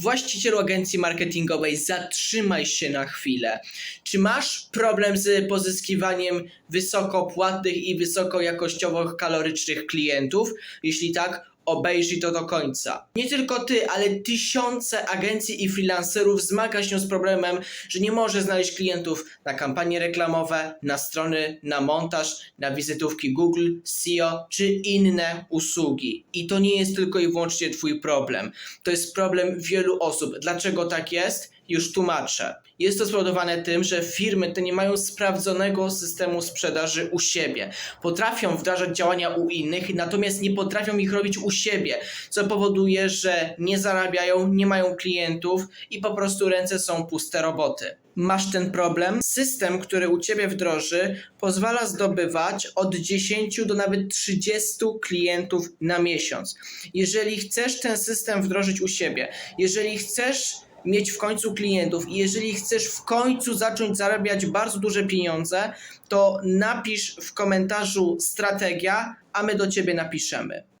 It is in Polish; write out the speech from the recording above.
Właścicielu agencji marketingowej, zatrzymaj się na chwilę. Czy masz problem z pozyskiwaniem wysoko płatnych i wysoko jakościowo kalorycznych klientów? Jeśli tak, obejrzyj to do końca. Nie tylko ty, ale tysiące agencji i freelancerów zmaga się z problemem, że nie może znaleźć klientów na kampanie reklamowe, na strony, na montaż, na wizytówki Google, SEO czy inne usługi. I to nie jest tylko i wyłącznie twój problem. To jest problem wielu osób. Dlaczego tak jest? Już tłumaczę. Jest to spowodowane tym, że firmy te nie mają sprawdzonego systemu sprzedaży u siebie. Potrafią wdrażać działania u innych, natomiast nie potrafią ich robić u siebie, co powoduje, że nie zarabiają, nie mają klientów i po prostu ręce są puste roboty. Masz ten problem? System, który u ciebie wdroży, pozwala zdobywać od 10 do nawet 30 klientów na miesiąc. Jeżeli chcesz ten system wdrożyć u siebie, jeżeli chcesz mieć w końcu klientów i jeżeli chcesz w końcu zacząć zarabiać bardzo duże pieniądze, to napisz w komentarzu strategia, a my do ciebie napiszemy.